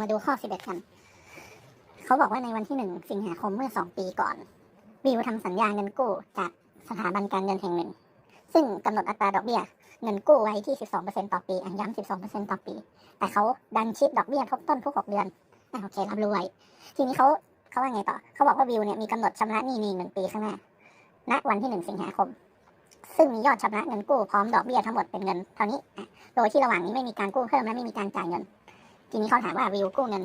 มาดูข้อ 11 กัน เขาบอกว่าในวันที่ 1 สิงหาคมเมื่อ 2 ปีก่อน วิวทำสัญญาเงินกู้จากสถาบันการเงินแห่งหนึ่ง ซึ่งกำหนดอัตราดอกเบี้ย เงินกู้ไว้ที่ 12%ต่อปีอันย้ำ12%ต่อปี แต่เขาดันคิดดอกเบี้ยทบต้นทุก 6 เดือนอโอเครับรู้ไว้ทีนี้เขาเขาว่าไงต่อ เขาบอกว่าวิวเนี่ยมีกำหนดชำระหนี้ในหนึ่งปีข้างหน้า ณ วันที่ 1 สิงหาคมซึ่งมียอดชำระเงินกู้พร้อมดอกเบี้ยทั้งหมดเป็นเงินเท่านี้ โดยที่ระหว่างนี้ไม่มีการกู้เพิ่มและไม่มีการจ่ายเงิน ทีนี้เขาถามว่าวิวกู้เงิน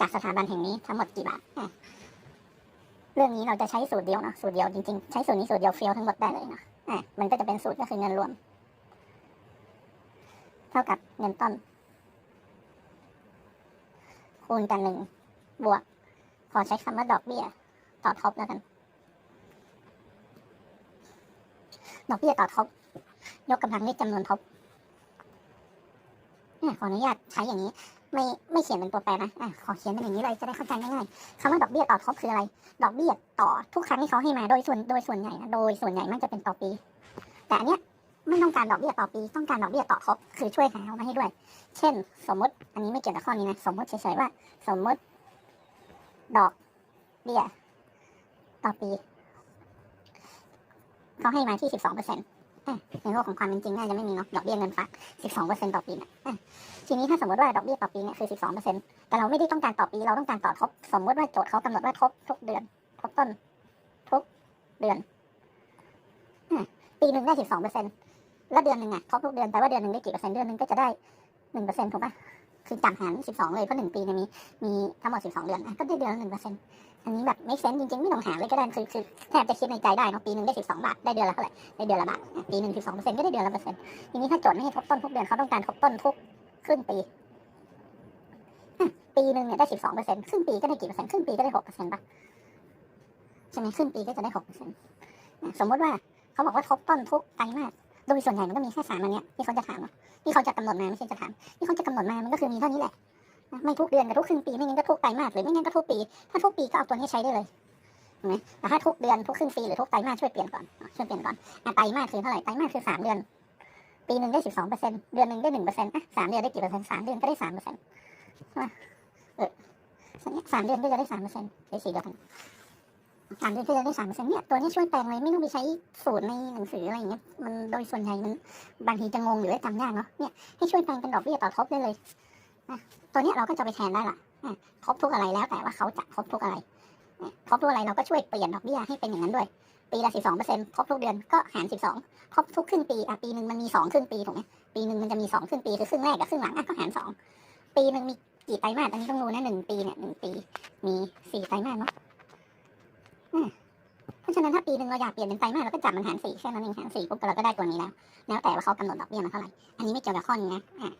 จากสถาบันแห่งนี้ทั้งหมดกี่บาทเรื่องนี้เราจะใช้สูตรเดียวเนาะสูตรเดียวจริงๆใช้สูตรนี้สูตรเดียวเฟียวทั้งหมดได้เลยเนาะอะมันก็จะเป็นสูตรก็คือเงินรวม เท่ากับเงินต้น คูณกันหนึ่งบวก ขอใช้คำว่าดอกเบี้ย ต่อทบแล้วกัน ดอกเบี้ยต่อทบ ยกกำลังด้วยจำนวนทบขออนุญาตใช้อย่างนี้ ไม่ไม่เขียนเป็นตัวแปรนะอะขอเขียนเป็นอย่างนี้เลยจะได้เข้าใจง่ายๆคำว่าดอกเบี้ยต่อทบคืออะไร ดอกเบี้ยต่อทุกครั้งที่เขาให้มาโดยส่วนโดยส่วนใหญ่นะโดยส่วนใหญ่มันจะเป็นต่อปี แต่อันเนี้ยไม่ต้องการดอกเบี้ยต่อปี ต้องการดอกเบี้ยต่อทบคือช่วยหาเอามาให้ด้วย เช่น สมมติอันนี้ไม่เกี่ยวกับข้อนี้นะสมมติเฉยๆว่า สมมติ ดอกเบี้ยต่อปีเขาให้มาที่สิบสองเปอร์เซ็นต์ ในโลกของความเป็นจริงน่าจะไม่มีเนาะดอกเบี้ยเงินฝากสิบสองเต่อปีเนี่ยทีนี้ถ้าสมมติว่าดอกเบี้ยต่อปีเนี่ยคือ 12%แต่เราไม่ได้ต้องการต่อปีเราต้องการต่อทบ สมมติว่าโจทย์เขากำหนดว่าทบทุกเดือน ทบต้น ทุกเดือน ปีหนึ่งได้ 12%แล้วเดือนหนึ่งอะทบทุกเดือนแปลว่าเดือนหนึ่งได้กี่เปอร์เซ็นต์เดือนหนึ่งก็จะได้ 1%ถูกปะ คือจับหารสิบสองเลยเพราะหนึ่งปีเนี่ยมีมีทั้งหมดสิบสองเดือนก็ได้เดือนละหนึ่งเปอร์เซ็นต์อันนี้แบบไม่เซนจริงๆ ไม่ต้องหารเลยก็ได้คือคือแทบจะคิดในใจได้เนาะปีหนึ่งได้สิบสองบาท ได้เดือนละเท่าไหร่ได้เดือนละบาทปีหนึ่งสิบสองเปอร์เซ็นต์ก็ได้เดือนละเปอร์เซ็นต์ทีนี้ถ้าโจทย์ไม่ให้ทบต้นทุกเดือนเขาต้องการทบต้นทุกครึ่งปีปีหนึ่งเนี่ยได้สิบสองเปอร์เซ็นต์ครึ่งปีก็ได้กี่เปอร์เซ็นต์ครึ่งปีก็ได้หกเปอร์เซ็นต์ป่ะใช่ไหมครึ่งปีก็จะได้หกเปอร์เซ็นต์สมมติว่าเขาบอกว่าทบต้นทุกไตรมาส โดยส่วนใหญ่มันก็มีแค่สามอันเนี้ยที่เขาจะถามที่เขาจะกำหนดมาไม่ใช่จะถามที่เขาจะกำหนดมามันก็คือมีเท่านี้แหละไม่ทุกเดือนกับทุกครึ่งปีไม่งั้นก็ทุกไตรมาสหรือไม่งั้นก็ทุกปี ถ้าทุกปีก็เอาตัวนี้ใช้ได้เลยเห็นไหมแต่ถ้าทุกเดือนทุกครึ่งปีหรือทุกไตรมาสช่วยเปลี่ยนก่อนช่วยเปลี่ยนก่อนไตรมาสคือเท่าไหร่ไตรมาสคือสามเดือน ปีหนึ่งได้สิบสองเปอร์เซ็นต์เดือนหนึ่งได้หนึ่งเปอร์เซ็นต์อะสามเดือนได้กี่เปอร์เซ็นต์สามเดือนก็ได้สามเปอร์เซ็นต์ใช่ไหมเออสามเดือนก็จะได้สามเปอร์เซ็นต์ใช้สีเดียวกัน สามเดือนก็ได้สามเปอร์เซ็นต์เนี่ยตัวนี้ช่วยแปลงเลยไม่ต้องไปใช้สูตรในหนังสืออะไรอย่างเงี้ยมันโดยส่วนใหญ่มันบางทีจะงงหรือจำยากเนาะเนี่ยให้ช่วยแปลงเป็นดอกเบี้ยต่อทบได้เลยอะตัวนี้เราก็จะไปแทนได้ละทบทุกอะไรแล้วแต่ว่าเขาจะทบทุกอะไรทบทุกอะไรเราก็ช่วยเปลี่ยนดอกเบี้ยให้เป็นอย่างนั้นด้วย ปีละสิบสองเปอร์เซ็นต์ทบทุกเดือนก็หารสิบสองทบทุกครึ่งปีอะปีหนึ่งมันมีสองครึ่งปีถูกไหมปีหนึ่งมันจะมีสองครึ่งปีคือครึ่งแรกกับครึ่งหลังอะก็หารสองปีหนึ่งมีกี่ไตรมาสอันนี้ต้องรู้นะหนึ่งปีเนี่ยหนึ่งปี มีสี่ไตรมาสเนาะ เพราะฉะนั้นถ้าปีหนึ่งเราอยากเปลี่ยนเป็นไตรมาสเราก็จับมันหารสี่แค่นั้นเองหารสี่ปุ๊บเราก็ได้ตัวนี้แล้ว แล้วแต่ว่าเขากำหนดดอกเบี้ยมาเท่าไหร่ อันนี้ไม่เกี่ยวกับข้อนี้นะอะ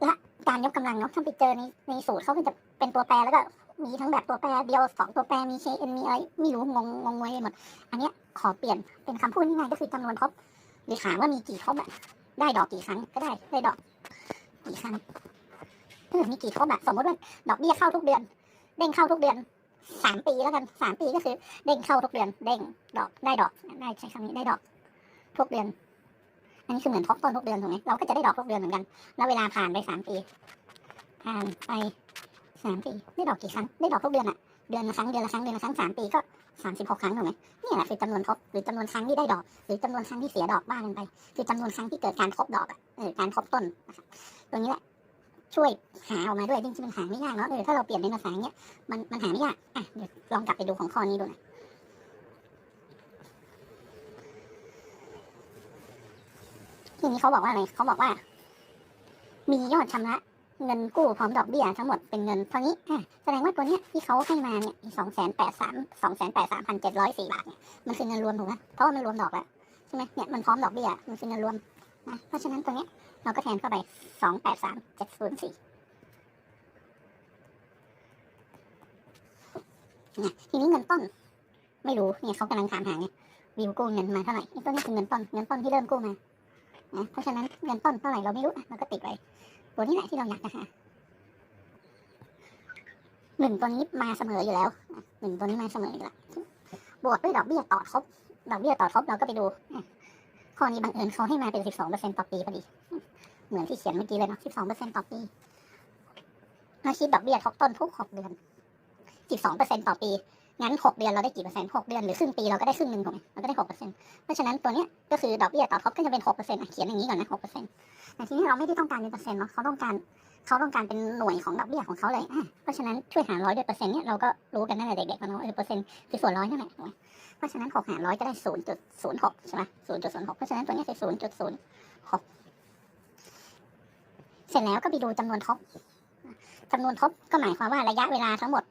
และการยกกำลังเนาะถ้าไปเจอในในสูตรเขาก็จะเป็นตัวแปรแล้วก็มีทั้งแบบตัวแปรเดียวสองตัวแปรมี KN มีอะไรไม่รู้งงงงงวยหมด อันนี้ขอเปลี่ยนเป็นคำพูดง่ายๆก็คือจำนวนทบหรือถามว่ามีกี่ทบอะได้ดอกกี่ครั้งก็ได้ได้ดอกกี่ครั้ง มีกี่ทบอะสมมติว่าดอกเบี้ยเข้าทุกเดือน เด้งเข้าทุกเดือนสามปีแล้วกันสามปีก็คือเด้งเข้าทุกเดือน เด้งดอกได้ดอกได้ใช้คำนี้ได้ดอก ทุกเดือน อันนี้คือเหมือนทบต้นทุกเดือนถูกไหมเราก็จะได้ดอกทุกเดือนเหมือนกัน แล้วเวลาผ่านไปสามปีผ่านไปสามปีได้ดอกกี่ครั้งได้ดอกทุกเดือนอะเดือนละครั้งเดือนละครั้งเดือนละครั้งสามปีก็สามสิบหกครั้งถูกไหมนี่แหละคือจำนวนทบหรือจำนวนครั้งที่ได้ดอก หรือจำนวนครั้งที่เสียดอกบ้างกันไป คือจำนวนครั้งที่เกิดการทบดอกอะเอการทบต้นนะครับตรงนี้แหละ ช่วยหาออกมาด้วยจริงๆมันหาไม่ยากเนาะเออถ้าเราเปลี่ยนเป็นภาษาเงี้ยมันมันหาไม่ยากอะเดี๋ยวลองกลับไปดูของข้อนี้ดูหนะทีนี้เขาบอกว่าอะไรเขาบอกว่า มียอดชำระเงินกู้พร้อมดอกเบี้ยทั้งหมดเป็นเงินเท่านี้อะแสดงว่าตัวเนี้ยที่เขาให้มาเนี่ยสองแสนแปดสามสองแสนแปดสามพันเจ็ดร้อยสี่บาทเนี่ยมันคือเงินรวมถูกไหมเพราะว่ามันรวมดอกแล้วใช่ไหมเนี่ยมันพร้อมดอกเบี้ยมันคือเงินรวม นะเพราะฉะนั้นตัวนี้เราก็แทนเข้าไปสองแปดสามเจ็ดศูนย์สี่ทีนี้เงินต้น ไม่รู้เนี่ยเขากำลังถามหาไงวิวกู้เงินมาเท่าไหร่นี่ตัวนี้คือเงินต้นเงินต้นที่เริ่มกู้มานะเพราะฉะนั้นเงินต้นเท่าไหร่เราไม่รู้อะเราก็ติดไว้ตัวนี้แหละที่เราอยากจะหาหนึ่งตัวนี้มาเสมออยู่แล้วหนึ่งตัวนี้มาเสมออยู่แล้วบวกด้วยดอกเบี้ยต่อทบดอกเบี้ยต่อทบเราก็ไปดู ข้อนี้บังเอิญเขาให้มาเป็นสิบสองเปอร์เซ็นต์ต่อปีพอดี เหมือนที่เขียนเมื่อกี้เลยเนาะสิบสองเปอร์เซ็นต์ต่อปีเราคิดดอกเบี้ยทบต้นทุกหกเดือนสิบสองเปอร์เซ็นต์ต่อปี งั้นหกเดือนเราได้กี่เปอร์เซ็นต์หกเดือนหรือครึ่งปีเราก็ได้ครึ่งหนึ่งถูกไหมเราก็ได้หกเปอร์เซ็นต์เพราะฉะนั้นตัวเนี้ยก็คือดอกเบี้ยต่อทบก็จะเป็นหกเปอร์เซ็นต์เขียนอย่างนี้ก่อนนะหกเปอร์เซ็นต์แต่ทีนี้เราไม่ได้ต้องการเป็นเปอร์เซ็นต์เนาะเขาต้องการ เขาต้องการเป็นหน่วยของดอกเบี้ยของเขาเลยอะเพราะฉะนั้นช่วยหารร้อยด้วยเปอร์เซ็นต์เนี่ยเราก็รู้กันตั้งแต่เด็กๆแล้วเนาะเออเปอร์เซ็นต์คือส่วนร้อยนั่นแหละเพราะฉะนั้นหกหารร้อยก็ได้ศูนย์จุดศูนย์หกใช่ไหมศูนย์จุดศูนย์หกเพราะฉะนั้นตัวนี้คือศูนย์จุดศูนย์หกเสร็จแล้วก็ไปดูจำนวนทบจำนวนทบก็หมายความว่าระยะเวลาทั้งหมด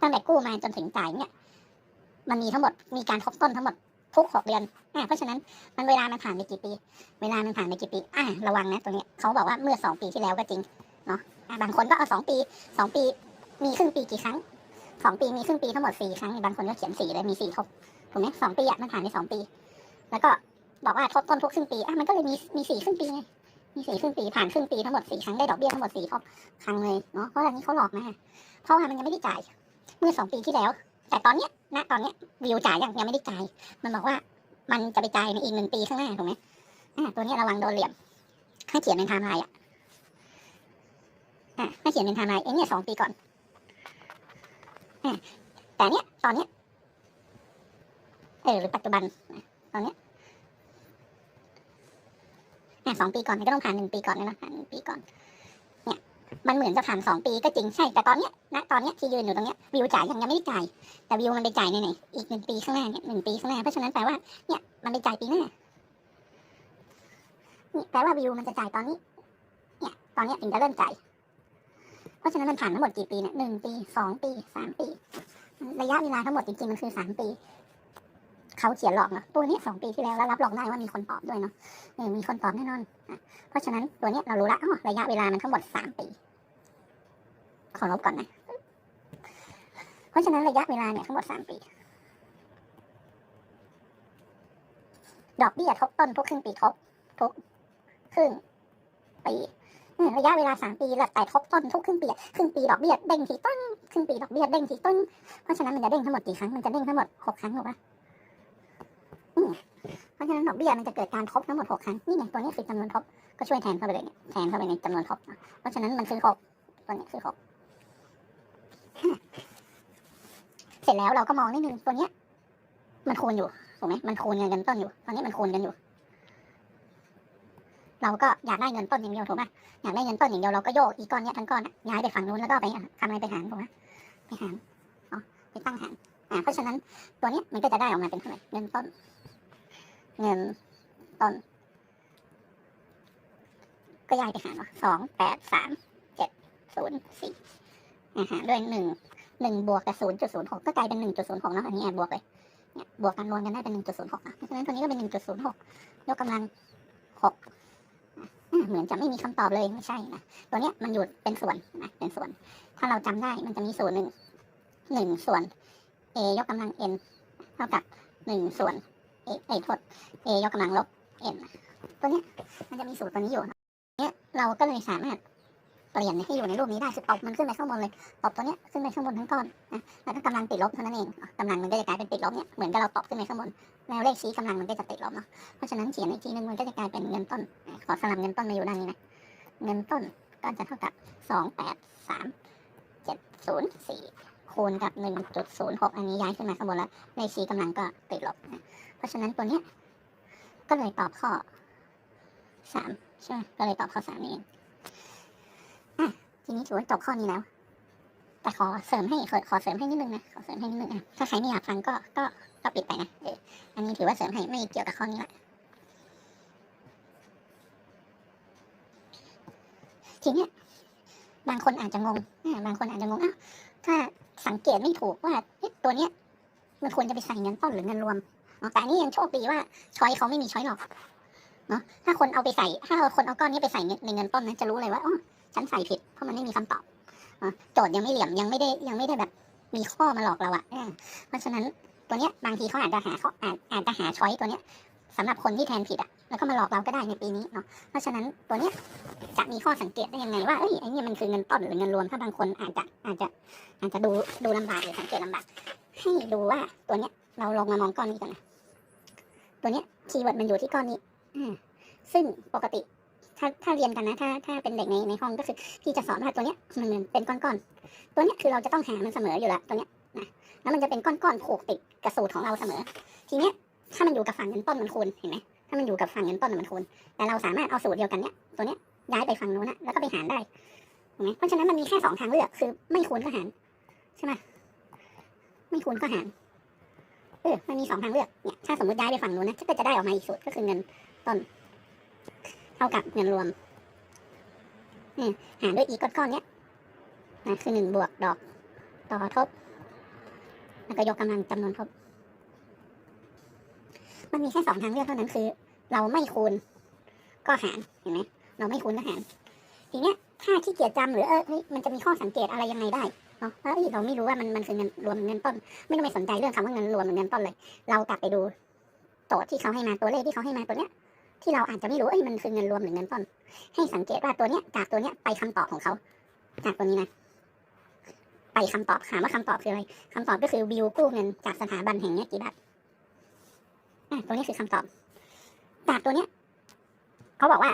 ตั้งแต่กู้มาจนถึงจ่ายเนี่ย มันมีทั้งหมดมีการทบต้นทั้งหมด ทุกหกเดือนอ่าเพราะฉะนั้นมันเวลามันผ่านไปกี่ปี เวลามันผ่านไปกี่ปีอ่าระวังนะตัวเนี้ยเขาบอกว่าเมื่อสองปีที่แล้วก็จริงเนาะอ่าบางคนก็เอาสองปีสองปี มีครึ่งปีกี่ครั้งสองปีมีครึ่งปีทั้งหมดสี่ครั้งบางคนก็เขียนสี่เลยมีสี่ทบถูกไหมสองปีอะมันผ่านไปสองปี แล้วก็บอกว่าทบต้นทุกครึ่งปีอะมันก็เลยมีมีสี่ครึ่งปีไงมีสี่ครึ่งปีผ่านครึ่งปีทั้งหมดสี่ครั้งได้ดอกเบี้ยทั้งหมดสี่ทบครั้งเลยเนาะเพราะอันนี้เขาหลอกมาเพราะว่ามันยังไม่ได้จ่าย เมื่อสองปีที่แล้ว แต่ตอนเนี้ย ณตอนเนี้ยวิวจ่ายยังยังไม่ได้จ่าย มันบอกว่ามันจะไปจ่ายในอีกหนึ่งปีข้างหน้าถูกไหมตัวนี้ระวังโดนเหลี่ยมให้เขียนเป็นไทม์ไลน์อะอ่าให้เขียนเป็นไทม์ไลน์เอ้เนี่ยสองปีก่อนแต่เนี้ยตอนเนี้ยเออหรือปัจจุบันตอนเนี้ยสองปีก่อนมันก็ต้องผ่านหนึ่งปีก่อนนะผ่านหนึ่งปีก่อน มันเหมือนจะผ่านสองปีก็จริงใช่แต่ตอนเนี้ยณตอนเนี้ยที่ยืนอยู่ตรงเนี้ยวิวจ่ายยังยังไม่ได้จ่ายแต่วิวมันไปจ่ายในไหนอีกหนึ่งปีข้างหน้าเนี่ยหนึ่งปีข้างหน้าเพราะฉะนั้นแปลว่าเนี่ยมันไปจ่ายปีหน้านี่แปลว่าวิวมันจะจ่ายตอนนี้ เนี่ยตอนเนี้ยถึงจะเริ่มจ่ายเพราะฉะนั้นมันผ่านทั้งหมดกี่ปีเนี่ยหนึ่งปีสองปีสามปี ระยะเวลาทั้งหมดจริงๆมันคือสามปี เขาเขียนหลอกเนาะตัวนี้สองปีที่แล้วแล้วรับรองได้ว่ามีคนตอบด้วยเนาะมีคนตอบแน่นอนเพราะฉะนั้นตัวนี้เรารู้ละอ๋อระยะเวลามันทั้งหมดสามปี ขอลบก่อนนะ เพราะฉะนั้นระยะเวลาเนี่ยทั้งหมดสามปี ดอกเบี้ยทบต้นทุกครึ่งปีทบทุกครึ่งปีระยะเวลาสามปีแล้วแต่ทบต้นทุกครึ่งปีครึ่งปีดอกเบี้ยเด้งทีต้นครึ่งปีดอกเบี้ยเด้งทีต้นเพราะฉะนั้นมันจะเด้งทั้งหมดกี่ครั้งมันจะเด้งทั้งหมดหกครั้งถูกปะอืมเพ ราะฉะนั้นดอกเบี้ยมันจะเกิดการทบทั้งหมดหกครั้งนี่ไงตัวนี้คือจำนวนทบก็ช่วยแทนเข้าไปเลยเนี่ยแทนเข้าไปในจำนวนทบเพราะฉะนั้นมันคือหกตัวนี้คือหกเสร็จแล้วเราก็มองนิดนึงตัวเนี้ย มันคูณอยู่ถูกไหมมันคูณเงินกันต้นอยู่ตอนนี้มันคูณกันอยู่ เราก็อยากได้เงินต้นอย่างเดียวถูกไหมอยากได้เงินต้นอย่างเดียวเราก็โยกอีก้อนเนี้ยทั้งก้อนย้ายไปฝั่งนู้นแล้วก็ไปทำอะไรไปหารถูกไหมไปหารอ๋อไปตั้งหารอ่าเพราะฉะนั้นตัวเนี้ยมันก็จะได้ออกมาเป็นเท่าไหร่เงินต้น เงินต้น ก็ย้ายไปหารเนาะสองแปดสามเจ็ดศูนย์สี่หารด้วยหนึ่งหนึ่งบวกกับศูนย์จุดศูนย์หกก็กลายเป็นหนึ่งจุดศูนย์หกเนาะอันนี้แอบบวกเลยเนี่ยบวกกันรวมกันได้เป็นหนึ่งจุดศูนย์หกเพราะฉะนั้นตัวนี้ก็เป็นหนึ่งจุดศูนย์หกยกกำลังหกเหมือนจะไม่มีคำตอบเลยไม่ใช่นะตัวเนี้ยมันอยู่เป็นส่วนนะเป็นส่วน ถ้าเราจำได้มันจะมีส่วนหนึ่งหนึ่งส่วน a ยกกำลัง n เท่ากับหนึ่งส่วน เอ้ยโทษ a ยกกำลังลบ n ตัวเนี้ยมันจะมีสูตรตัวนี้อยู่เนี่ยเราก็เลยสามารถเปลี่ยนให้อยู่ในรูปนี้ได้คือตบมันขึ้นไปข้างบนเลยตบตัวเนี้ยขึ้นไปข้างบนทั้งก้อนนะแล้วก็กำลังติดลบเท่านั้นเองกำลังมันก็จะกลายเป็นติดลบเนี่ยเหมือนกับเราตบขึ้นไปข้างบนแล้วเลขชี้กำลังมันก็จะติดลบเนาะเพราะฉะนั้นเขียนอีกทีนึงมันก็จะกลายเป็นเงินต้นขอสลับเงินต้นมาอยู่ด้านนี้นะเงินต้นก็จะเท่ากับสองแปดสามเจ็ดศูนย์สี่ คูณกับหนึ่งจุดศูนย์หกอันนี้ย้ายขึ้นมาข้างบนแล้วเลขชี้กำลังก็ติดลบนะเพราะฉะนั้นตัวเนี้ยก็เลยตอบข้อสามใช่ไหมก็เลยตอบข้อสามนี่เองทีนี้ถือว่าจบข้อนี้แล้วแต่ขอเสริมให้ขอขอเสริมให้นิดนึงนะขอเสริมให้นิดนึงนะถ้าใครไม่อยากฟังก็ก็ก็ปิดไปนะเอออันนี้ถือว่าเสริมให้ไม่เกี่ยวกับข้อนี้ละทีเนี้ยบางคนอาจจะงงบางคนอาจจะงงอ้าวถ้า สังเกตไม่ถูกว่าตัวเนี้ยมันควรจะไปใส่เงินต้นหรือเงินรวมอ๋อแต่นี้ยังโชคดีว่าช้อยเขาไม่มีช้อยหรอกเนาะถ้าคนเอาไปใส่ ถ้าคนเอาก้อนนี้ไปใส่ในเงินต้นนะจะรู้เลยว่าอ๋อฉันใส่ผิดเพราะมันไม่มีคำตอบโจทย์ยังไม่เหลี่ยมยังไม่ได้ยังไม่ได้แบบ มีข้อมาหลอกเราอะเออเพราะฉะนั้นตัวเนี้ยบางทีเขาอาจจะหาเขาอาจอาจจะหาช้อยตัวเนี้ย สำหรับคนที่แทนผิดอะแล้วก็มาหลอกเราก็ได้ในปีนี้เนาะเพราะฉะนั้นตัวเนี้ยจะมีข้อสังเกตได้ยังไงว่าเอ้ยไอ้เนี่ยมันคือเงินต้นหรือเงินรวมถ้าบางคนอาจจะอาจจะอาจจะดูดูลำบากหรือสังเกตลำบากให้ดูว่าตัวเนี้ยเราลองมามองก้อนนี้กันนะตัวเนี้ยคีย์เวิร์ดมันอยู่ที่ก้อนนี้อ่าซึ่งปกติถ้าถ้าเรียนกันนะถ้าถ้าเป็นเด็กในในห้องก็คือพี่จะสอนว่าตัวเนี้ยมันเหมือนเป็นก้อนๆตัวเนี้ยคือเราจะต้องหามันเสมออยู่และตัวเนี้ยนะแล้วมันจะเป็นก้อนๆผูกติดกับสูตรของเราเสมอ ทีเนี้ย ถ้ามันอยู่กับฝั่งเงินต้นมันคูณเห็นไหมถ้ามันอยู่กับฝั่งเงินต้นมันคูณแต่เราสามารถเอาสูตรเดียวกันเนี้ยตัวเนี้ยย้ายไปฝั่งนู้นนะแล้วก็ไปหารได้เห็นไหมเพราะฉะนั้นมันมีแค่สองทางเลือกคือไม่คูณก็หารใช่ไหมไม่คูณก็หารเออมันมีสองทางเลือกเนี่ยถ้าสมมติย้ายไปฝั่งนู้นนะก็จะได้ออกมาอีกสูตรก็คือเงินต้น เท่ากับเงินรวมนี่หารด้วยอีกก้อนเนี้ยนะคือหนึ่งบวกดอก ต่อทบ แล้วก็ยกกำลังจำนวนทบ มันมีแค่สองทางเลือกเท่านั้นคือ เราไม่คูณ ก็หารเห็นไหมเราไม่คูณก็หารทีเนี้ยถ้าขี้เกียจจำหรือเออเฮ้ยมันจะมีข้อสังเกตอะไรยังไงได้เนาะเออเราไม่รู้ว่ามันมันคือเงินรวมเงินต้น ไม่ต้องไปสนใจเรื่องคำว่าเงินรวมเงินต้นเลย เรากลับไปดูโจทย์ที่เขาให้มาตัวเลขที่เขาให้มาตัวเนี้ยที่เราอาจจะไม่รู้เอ้ยมันคือเงินรวมหรือเงินต้น ให้สังเกตว่าตัวเนี้ยจากตัวเนี้ยไปคำตอบของเขา จากตัวนี้นะไปคำตอบถามว่าคำตอบคืออะไรคำตอบก็คือบิวกู้เงินจากสถาบันแห่งเนี้ยกี่บาท ตัวนี้คือคำตอบ จากตัวเนี้ยเขาบอกว่า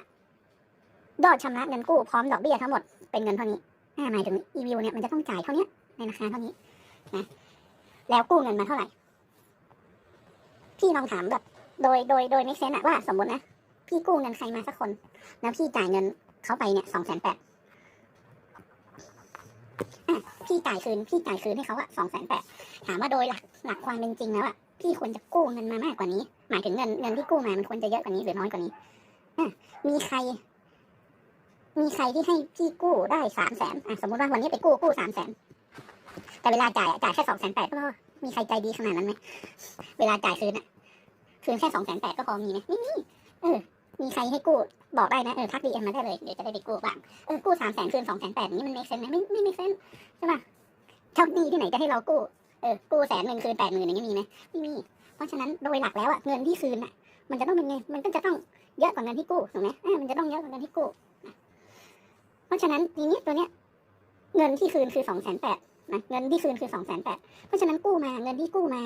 ยอดชำระเงินกู้พร้อมดอกเบี้ยทั้งหมดเป็นเงินเท่านี้หมายถึงอีวิวเนี่ยมันจะต้องจ่ายเท่านี้ในราคาเท่านี้นะแล้วกู้เงินมาเท่าไหร่ พี่ลองถามแบบ โดยโดยโดยไม่เซนอะว่าสมมตินะพี่กู้เงินใครมาสักคน แล้วพี่จ่ายเงินเขาไปเนี่ยสองแสนแปดพี่จ่ายคืนพี่จ่ายคืนให้เขาอะสองแสนแปดถามว่าโดยหลักหลักความเป็นจริงแล้วอะพี่ควรจะกู้เงินมามากกว่านี้ หมายถึงเงินเงินที่กู้มามันควรจะเยอะกว่านี้หรือน้อยกว่านี้อะมีใคร มีใครที่ให้พี่กู้ได้สามแสนอะสมมติว่าวันนี้ไปกู้กู้สามแสนแต่เวลาจ่ายอะจ่ายแค่สองแสนแปดก็มีใครใจดีขนาดนั้นไหมเวลาจ่ายคืนอะคืนแค่สองแสนแปดก็พอมีไหมไม่มีเออ มีใครให้กู้บอกได้นะเออทักดีเอ็มมาได้เลยเดี๋ยวจะได้ไปกู้บ้างเออกู้สามแสนคืนสองแสนแปดนี้มันไม่เซนไหมไม่ไม่ไม่เซนใช่ป่ะเจ้าหนี้ที่ไหนจะให้เรากู้เออกู้แสนหนึ่งคืนแปดหมื่นอย่างนี้มีไหมไม่มี เพราะฉะนั้นโดยหลักแล้วอะเงินที่คืนอะมันจะต้องเป็นเงินมันก็จะต้องเยอะกว่าเงินที่กู้ถูกไหมเออมันจะต้องเยอะกว่าเงินที่กู้เพราะฉะนั้นทีนี้ตัวเนี้ยเงินที่คืนคือสองแสนแปดนะเงินที่คืนคือสองแสนแปดเพราะฉะนั้นกู้มาเงินที่กู้มา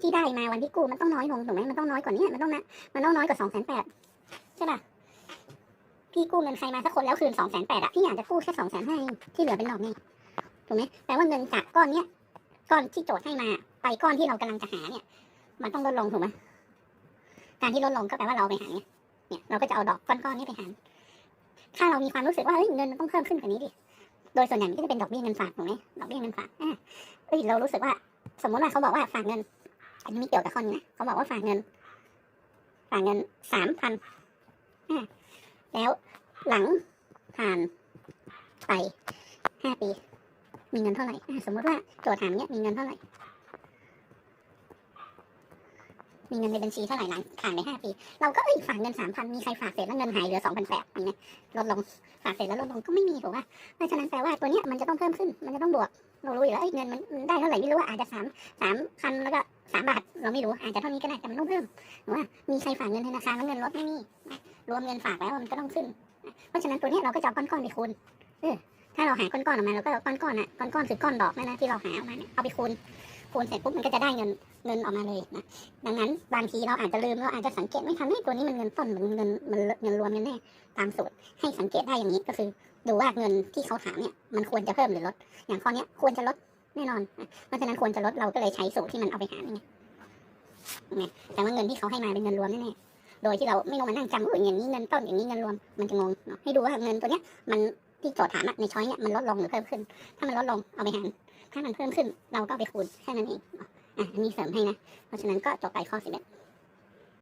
ที่ได้มาวันที่กู้มันต้องน้อยลงถูกไหมมันต้องน้อยกว่านี้มันต้องนะมันต้องน้อยกว่าสองแสนแปดใช่ป่ะพี่กู้เงินใครมาสักคนแล้วคืนสองแสนแปดอะพี่อยากจะกู้แค่สองแสนห้าที่เหลือเป็นดอกไงถูกไหมแปลว่าเงินจากก้อนเนี้ยก้อนที่โจทย์ให้มาไปก้อนที่เรากำลังจะหาเนี่ย มันต้องลดลงถูกไหมการที่ลดลงก็แปลว่าเราไปหาเนี่ยเนี่ยเราก็จะเอาดอกก้อนๆนี้ไปหาร ถ้าเรามีความรู้สึกว่าเฮ้ยเงินมันต้องเพิ่มขึ้นกว่านี้ดิ โดยส่วนใหญ่มันก็จะเป็นดอกเบี้ยเงินฝากถูกไหมดอกเบี้ยเงินฝากอะเอ้ยเรารู้สึกว่า สมมติว่าเขาบอกว่าฝากเงิน อันนี้ไม่เกี่ยวกับข้อนี้นะเขาบอกว่าฝากเงิน ฝากเงินสามพันแล้วหลังผ่านไปห้าปี มีเงินเท่าไหร่ สมมติว่าโจทย์ถามเนี้ยมีเงินเท่าไหร่ มีเงินในบัญชีเท่าไหร่หลังผ่านไปห้าปี เราก็เอ้ยฝากเงินสามพันมีใครฝากเสร็จแล้วเงินหายเหลือสองพันแปดมีไหมลดลงฝากเสร็จแล้วลดลงก็ไม่มีถูกป่ะเพราะฉะนั้นแปลว่าตัวเนี้ยมันจะต้องเพิ่มขึ้นมันจะต้องบวกเรารู้อยู่แล้วเเงินมันได้เท่าไหร่ไม่รู้ว่าอาจจะสามสามพันแล้วก็สามบาทเราไม่รู้อาจจะเท่านี้ก็ได้แต่มันต้องเพิ่มหรือว่ามีใครฝากเงินธนาคารแล้วเงินลดไม่มีรวมเงินฝากแล้วมันก็ต้องขึ้น เพราะฉะนั้นตัวเนี้ยเราก็จะเอาก้อนๆไปคูณเออถ้าเราหาก้อนๆออกมาเราก็เอาก้อนๆอะก้อนๆคือก้อนดอกนั่นนะที่เราหาออกมาเนี่ยเอาไปคูณคูณเสร็จปุ๊บมันก็จะได้เงิน เงินออกมาเลยนะดังนั้นบางทีเราอาจจะลืมเราอาจจะสังเกตไม่ทันว่าตัวนี้มันเงินต้นมันเงินมันเงินรวมกันแน่ตามสูตรให้สังเกตได้อย่างนี้ก็คือ ดูว่าเงินที่เขาถามเนี่ยมันควรจะเพิ่มหรือลด อย่างข้อเนี้ยควรจะลดแน่นอนเพราะฉะนั้นควรจะลดเราก็เลยใช้สูตรที่มันเอาไปหารนี่ไงแต่ว่าเงินที่เขาให้มาเป็นเงินรวมแน่ๆโดยที่เราไม่ต้องมานั่งจำว่าอย่างนี้เงินต้นอย่างนี้เงินรวมมันจะงงเนาะให้ดูว่าเงินตัวเนี้ยมันที่โจทย์ถามอะในช้อยเนี่ยมันลดลงหรือเพิ่มขึ้น ถ้ามันลดลงเอาไปหาร ถ้ามันเพิ่มขึ้นเราก็ไปคูณแค่นั้นเองเนาะ อะมีเสริมให้นะ เพราะฉะนั้นก็จบไปข้อสิบเอ็ด